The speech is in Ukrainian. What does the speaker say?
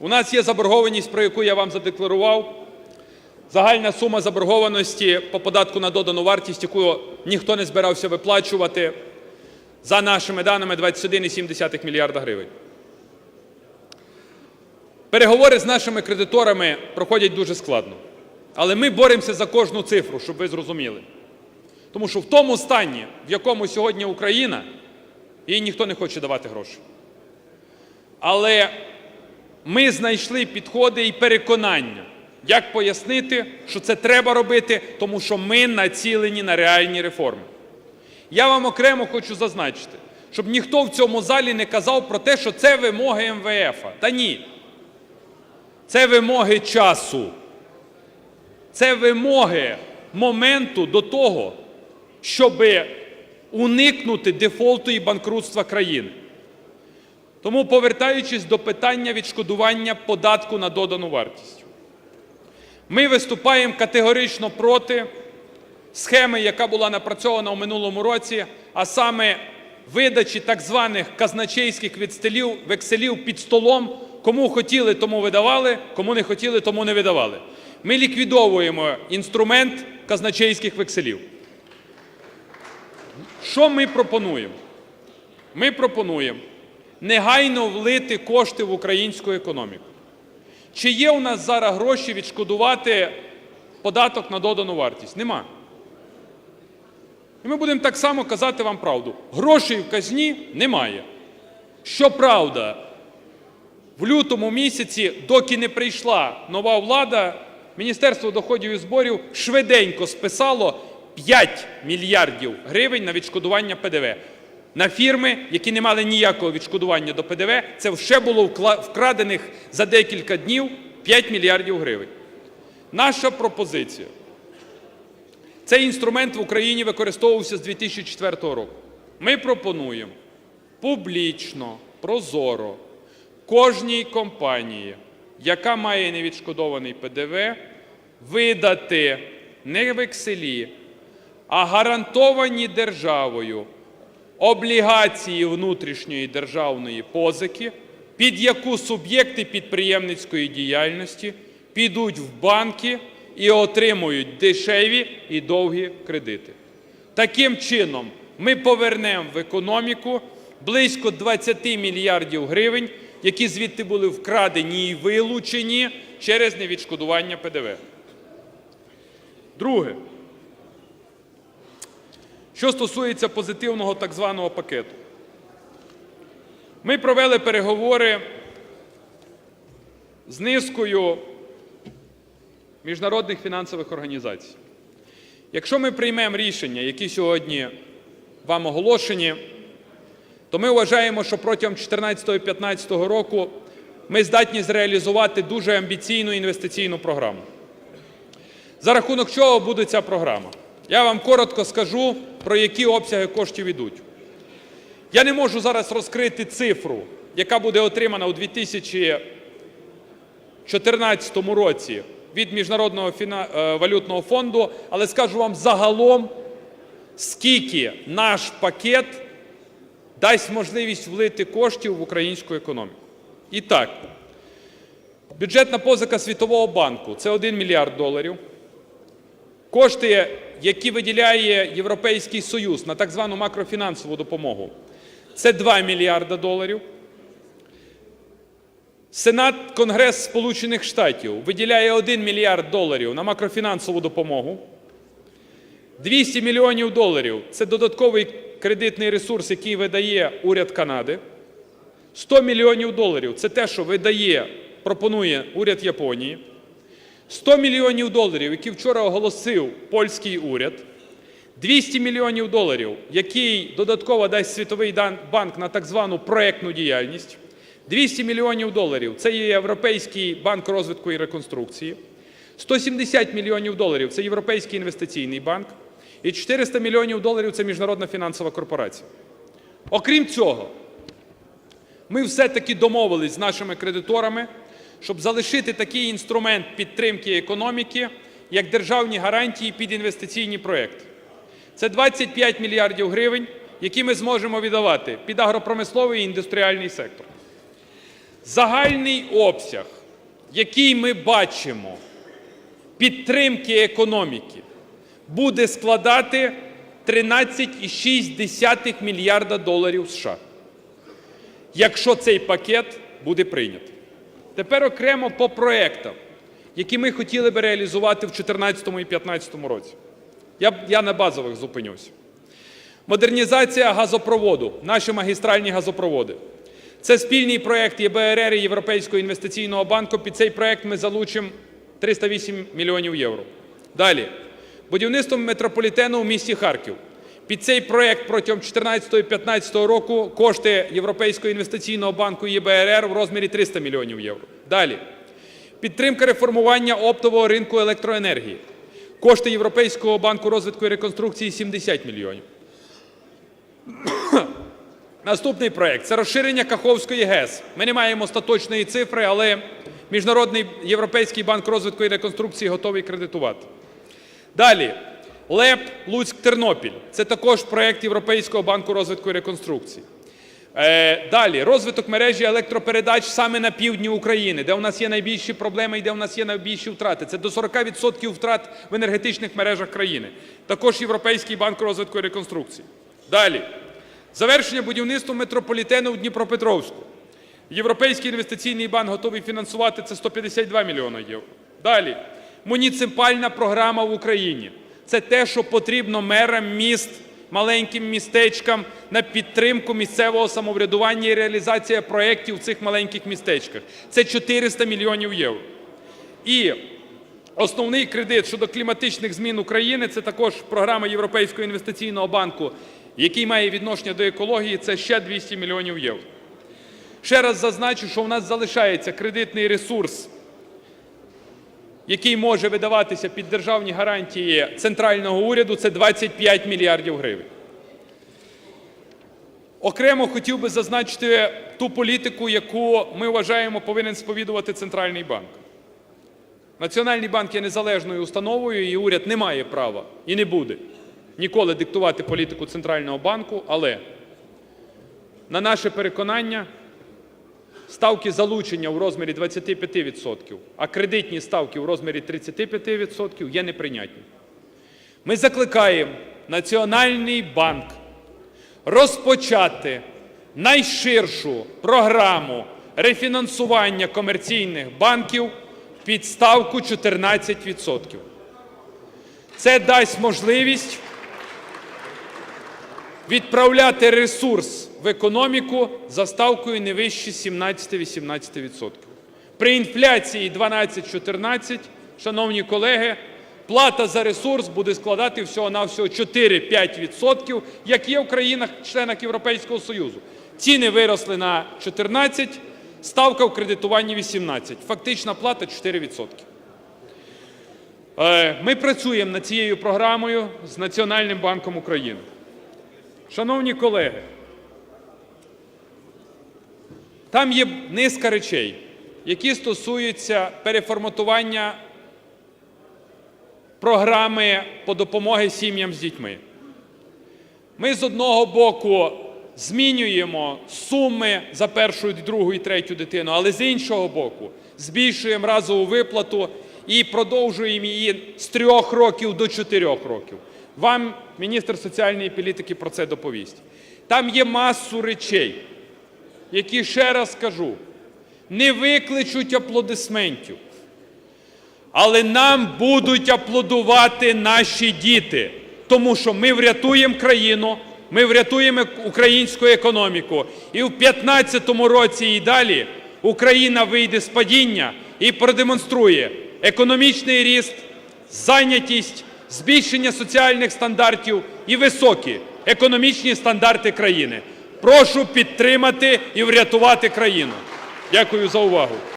У нас є заборгованість, про яку я вам задекларував. Загальна сума заборгованості по податку на додану вартість, яку ніхто не збирався виплачувати, за нашими даними 21,7 мільярда гривень. Переговори з нашими кредиторами проходять дуже складно. Але ми боремося за кожну цифру, щоб ви зрозуміли. Тому що в тому стані, в якому сьогодні Україна, їй ніхто не хоче давати гроші. Але ми знайшли підходи і переконання, як пояснити, що це треба робити, тому що ми націлені на реальні реформи. Я вам окремо хочу зазначити, щоб ніхто в цьому залі не казав про те, що це вимоги МВФ. Та ні. Це вимоги часу. Це вимоги моменту до того, щоб уникнути дефолту і банкрутства країни. Тому, повертаючись до питання відшкодування податку на додану вартість, ми виступаємо категорично проти схеми, яка була напрацьована у минулому році, а саме видачі так званих казначейських відстелів, векселів під столом, кому хотіли, тому видавали, кому не хотіли, тому не видавали. Ми ліквідовуємо інструмент казначейських векселів. Що ми пропонуємо? Ми пропонуємо негайно влити кошти в українську економіку. Чи є у нас зараз гроші відшкодувати податок на додану вартість? Нема. І ми будемо так само казати вам правду. Грошей в казні немає. Щоправда, в лютому місяці, доки не прийшла нова влада, Міністерство доходів і зборів швиденько списало 5 мільярдів гривень на відшкодування ПДВ. На фірми, які не мали ніякого відшкодування до ПДВ, це вже було вкрадених за декілька днів 5 мільярдів гривень. Наша пропозиція. Цей інструмент в Україні використовувався з 2004 року. Ми пропонуємо публічно, прозоро кожній компанії, яка має невідшкодований ПДВ, видати не векселі, а гарантовані державою облігації внутрішньої державної позики, під яку суб'єкти підприємницької діяльності підуть в банки і отримують дешеві і довгі кредити. Таким чином, ми повернемо в економіку близько 20 мільярдів гривень, які звідти були вкрадені і вилучені через невідшкодування ПДВ. Друге. Що стосується позитивного так званого пакету. Ми провели переговори з низкою міжнародних фінансових організацій. Якщо ми приймемо рішення, які сьогодні вам оголошені, то ми вважаємо, що протягом 2014-2015 року ми здатні зреалізувати дуже амбіційну інвестиційну програму. За рахунок чого буде ця програма? Я вам коротко скажу, про які обсяги коштів йдуть. Я не можу зараз розкрити цифру, яка буде отримана у 2014 році від Міжнародного е, валютного фонду, але скажу вам загалом, скільки наш пакет дасть можливість влити коштів в українську економіку. І так, бюджетна позика Світового банку це 1 мільярд доларів. Кошти, які виділяє Європейський Союз на так звану макрофінансову допомогу, це 2 мільярда доларів. Сенат Конгрес Сполучених Штатів виділяє 1 мільярд доларів на макрофінансову допомогу. 200 мільйонів доларів це додатковий кредитний ресурс, який видає уряд Канади. 100 мільйонів доларів це те, що видає, пропонує уряд Японії. 100 мільйонів доларів, які вчора оголосив польський уряд, 200 мільйонів доларів, який додатково дасть Світовий банк на так звану проектну діяльність, 200 мільйонів доларів це Європейський банк розвитку і реконструкції, 170 мільйонів доларів це Європейський інвестиційний банк, і 400 мільйонів доларів це Міжнародна фінансова корпорація. Окрім цього, ми все-таки домовились з нашими кредиторами, щоб залишити такий інструмент підтримки економіки, як державні гарантії під інвестиційні проекти. Це 25 мільярдів гривень, які ми зможемо віддавати під агропромисловий і індустріальний сектор. Загальний обсяг, який ми бачимо підтримки економіки, буде складати 13,6 мільярда доларів США, якщо цей пакет буде прийнятий. Тепер окремо по проектам, які ми хотіли би реалізувати в 2014 і 2015 році. Я, я на базових зупинюся. Модернізація газопроводу, наші магістральні газопроводи. Це спільний проект ЄБРР і Європейського інвестиційного банку. Під цей проект ми залучимо 308 мільйонів євро. Далі. Будівництво метрополітену у місті Харків. Під цей проект протягом 2014-2015 року кошти Європейського інвестиційного банку ЄБРР в розмірі 300 мільйонів євро. Далі. Підтримка реформування оптового ринку електроенергії. Кошти Європейського банку розвитку і реконструкції 70 мільйонів. Наступний проект це розширення Каховської ГЕС. Ми не маємо остаточної цифри, але Міжнародний Європейський банк розвитку і реконструкції готовий кредитувати. Далі. ЛЕП Луцьк-Тернопіль. Це також проект Європейського банку розвитку і реконструкції. Е, далі. Розвиток мережі електропередач саме на півдні України, де у нас є найбільші проблеми і де у нас є найбільші втрати. Це до 40% втрат в енергетичних мережах країни. Також Європейський банк розвитку і реконструкції. Далі. Завершення будівництва метрополітену в Дніпропетровську. Європейський інвестиційний банк готовий фінансувати це 152 мільйони євро. Далі. Муніципальна програма в Україні. Це те, що потрібно мерам міст, маленьким містечкам на підтримку місцевого самоврядування і реалізація проєктів в цих маленьких містечках. Це 400 мільйонів євро. І Основний кредит щодо кліматичних змін України це також програма Європейського інвестиційного банку, який має відношення до екології, це ще 200 мільйонів євро. Ще раз зазначу, що у нас залишається кредитний ресурс, який може видаватися під державні гарантії центрального уряду, це 25 мільярдів гривень. Окремо хотів би зазначити ту політику, яку ми вважаємо повинен сповідувати центральний банк. Національний банк є незалежною установою, і уряд не має права і не буде ніколи диктувати політику центрального банку, але на наше переконання, ставки залучення в розмірі 25%, а кредитні ставки в розмірі 35% є неприйнятні. Ми закликаємо Національний банк розпочати найширшу програму рефінансування комерційних банків під ставку 14%. Це дасть можливість відправляти ресурс в економіку за ставкою не вище 17-18%. При інфляції 12-14, шановні колеги, плата за ресурс буде складати всього-навсього 4-5%, як є в країнах-членах Європейського Союзу. Ціни виросли на 14%, ставка в кредитуванні 18%. Фактична плата 4%. Е, Ми працюємо над цією програмою з Національним банком України. Шановні колеги, там є низка речей, які стосуються переформатування програми по допомоги сім'ям з дітьми. Ми з одного боку змінюємо суми за першу, другу і третю дитину, але з іншого боку збільшуємо разову виплату і продовжуємо її з трьох років до чотирьох років. Вам міністр соціальної політики про це доповість. Там є масу речей, які ще раз кажу, не викличуть аплодисментів. Але нам будуть аплодувати наші діти, тому що ми врятуємо країну, ми врятуємо українську економіку. І в 2015 році і далі Україна вийде з падіння і продемонструє економічний ріст, зайнятість, збільшення соціальних стандартів і високі економічні стандарти країни. Прошу підтримати і врятувати країну. Дякую за увагу.